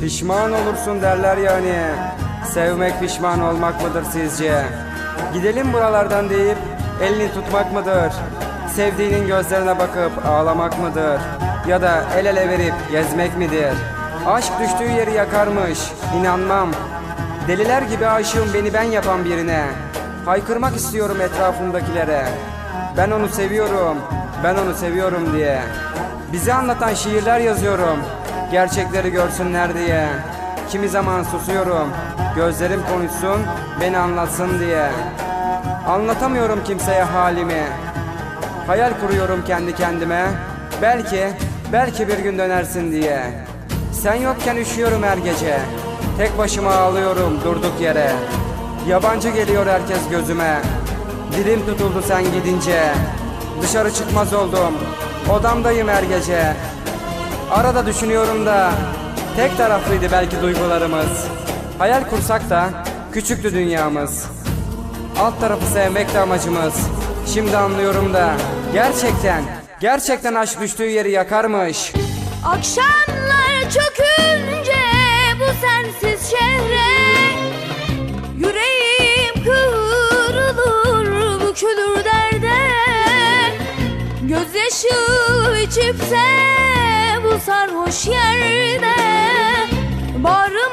Pişman olursun derler yani. Sevmek pişman olmak mıdır sizce? Gidelim buralardan deyip elini tutmak mıdır? Sevdiğinin gözlerine bakıp ağlamak mıdır? Ya da el ele verip gezmek midir? Aşk düştüğü yeri yakarmış, inanmam. Deliler gibi aşığım beni ben yapan birine. Haykırmak istiyorum etrafımdakilere. Ben onu seviyorum, ben onu seviyorum diye. Bizi anlatan şiirler yazıyorum. Gerçekleri görsünler diye. Kimi zaman susuyorum. Gözlerim konuşsun, beni anlatsın diye. Anlatamıyorum kimseye halimi. Hayal kuruyorum kendi kendime. Belki, belki bir gün dönersin diye. Sen yokken üşüyorum her gece. Tek başıma ağlıyorum durduk yere. Yabancı geliyor herkes gözüme. Dilim tutuldu sen gidince. Dışarı çıkmaz oldum. Odamdayım her gece. Arada düşünüyorum da tek taraflıydı belki duygularımız. Hayal kursak da küçüktü dünyamız. Alt tarafı sevmek de amacımız. Şimdi anlıyorum da gerçekten, gerçekten aşk düştüğü yeri yakarmış. Akşamlar çökünce bu sensiz şehre Yüreğim kırılır bükülür derde Gözyaşı içip de bu sarhoş yerde Bağrım